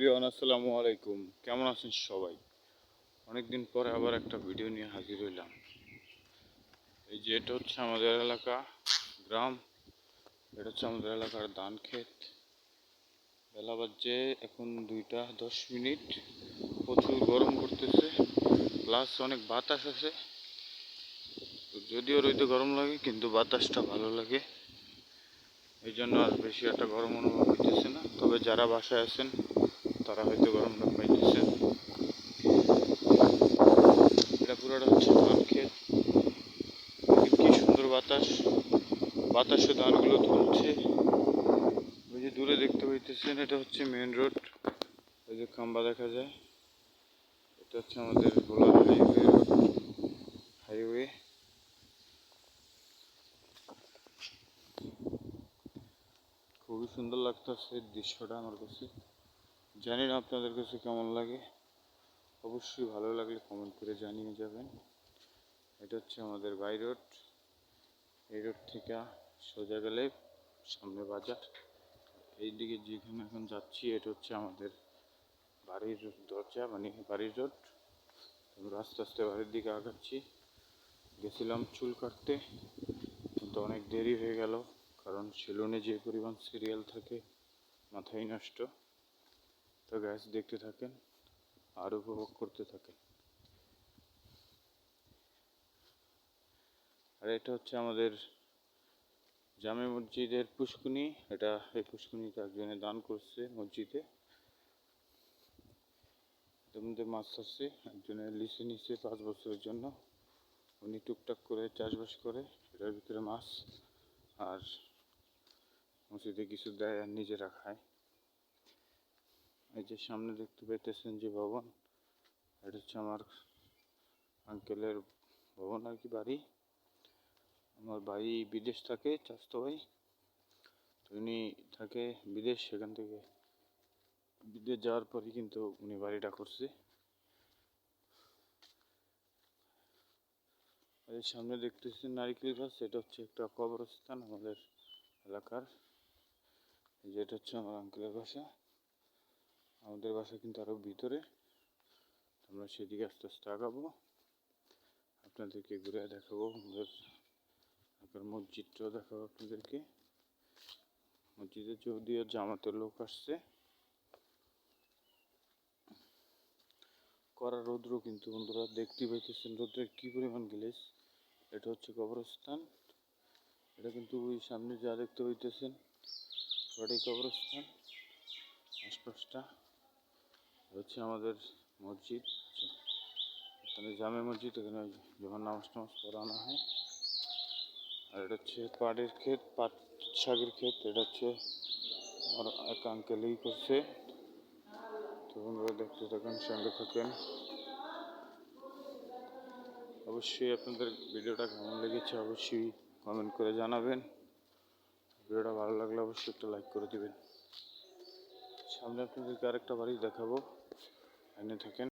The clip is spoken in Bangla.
প্রিয়ন আসসালামু আলাইকুম। কেমন আছেন সবাই? অনেকদিন পরে আবার একটা ভিডিও নিয়ে হাজির হইলাম। এই যে এটা হচ্ছে আমাদের এলাকা গ্রাম, এটা হচ্ছে আমাদের এলাকার ধান ক্ষেত। বেলা বাজছে এখন দুইটা দশ মিনিট। প্রচুর গরম করতেছে প্লাস অনেক বাতাস আছে। যদিও রইতে গরম লাগে, কিন্তু বাতাসটা ভালো লাগে। এই জন্য আর বেশি একটা গরম অনুভব হইতেছে না। তবে যারা বাসায় আছেন তারা হয়তো গরমটা পাইতেছে এটা পুরোটা হচ্ছে ধান ক্ষেত। কি সুন্দর বাতাস। বাতাসে ধানগুলো তুলছে ওই যে দূরে দেখতে পাইতেছেন, এটা হচ্ছে মেন রোড ওই যে খাম্বা দেখা যায়। এটা হচ্ছে আমাদের ভোলা হাইওয়ে হাইওয়ে খুবই সুন্দর লাগতেছে দৃশ্যটা আমার কাছে। জানি না আপনাদের কাছে কেমন লাগে? অবশ্যই ভালো লাগলে কমেন্ট করে জানিয়ে যাবেন। এটা হচ্ছে আমাদের বাই রোড। এই রোড থেকে সোজা গেলে সামনে বাজার। এই দিকে যেখানে এখন যাচ্ছি, এটা হচ্ছে আমাদের বাড়ির দরজা মানে বাড়ির রোড। আমরা আস্তে আস্তে বাড়ির দিকে আগাচ্ছি। গেছিলাম চুল কাটতে, কিন্তু অনেক দেরি হয়ে গেল, কারণ সেলুনে যে পরিমাণ সিরিয়াল থাকে, মাথায় নষ্ট। তো গ্যাস দেখতে থাকেন আর উপভোগ করতে থাকেন। আর এটা হচ্ছে আমাদের জামে মসজিদের পুষ্কুনি। এটা এই পুষ্কুনিটা একজনে দান করছে মসজিদে। মধ্যে মাছ আছে একজনের লিসে নিচ্ছে পাঁচ বছরের জন্য। উনি টুকটাক করে চাষবাস করে, এটার ভিতরে মাছ আর মসজিদে কিছু দেয় আর নিজেরা খায়। এই যে সামনে দেখতে পাইতেছেন যে ভবন, এটা হচ্ছে আমার আঙ্কেলের ভবন আর কি বাড়ি। আমার ভাই বিদেশ থাকে চাস্তো ভাই। উনি থাকে বিদেশ, সেখান থেকে বিদেশ যাওয়ার পরই কিন্তু উনি বাড়িটা করছে। এই সামনে দেখতেছেন নারিকেল গাছ, এটা হচ্ছে একটা কবরস্থান আমাদের এলাকার। যেটা হচ্ছে আমার আঙ্কেলের বাসা। আমাদের বাসা কিন্তু আরও ভিতরে। আমরা সেদিকে আস্তে আস্তে আগাবো। আপনাদেরকে ঘুরে দেখাবো। আমাদের এলাকার মসজিদটাও দেখাবো আপনাদেরকে। মসজিদে যদিও জামাতের লোক আসছে। করা রৌদ্র কিন্তু বন্ধুরা দেখতে পাইতেছেন। রৌদ্রের কি পরিমাণ গ্লেস? এটা হচ্ছে কবরস্থান। এটা কিন্তু ওই সামনে যা দেখতে পাইতেছেন, ওটাই কবরস্থান। আশপাশটা। হচ্ছে আমাদের মসজিদ। এখানে জামে মসজিদ, এখানে যখন নামাজ টামাজ পড়ানো হয়। আর এটা হচ্ছে পাটের ক্ষেত, পাট শাকের ক্ষেত। এটা হচ্ছে আমার এক আঙ্কেলই করছে। তো বন্ধুরা দেখতে থাকেন, সঙ্গে থাকেন। অবশ্যই আপনাদের ভিডিওটা কেমন লেগেছে অবশ্যই কমেন্ট করে জানাবেন। ভিডিওটা ভালো লাগলে অবশ্যই একটা লাইক করে দিবেন। সামনে আপনাদেরকে আরেকটা বাড়ি দেখাবো। এনে থাকেন।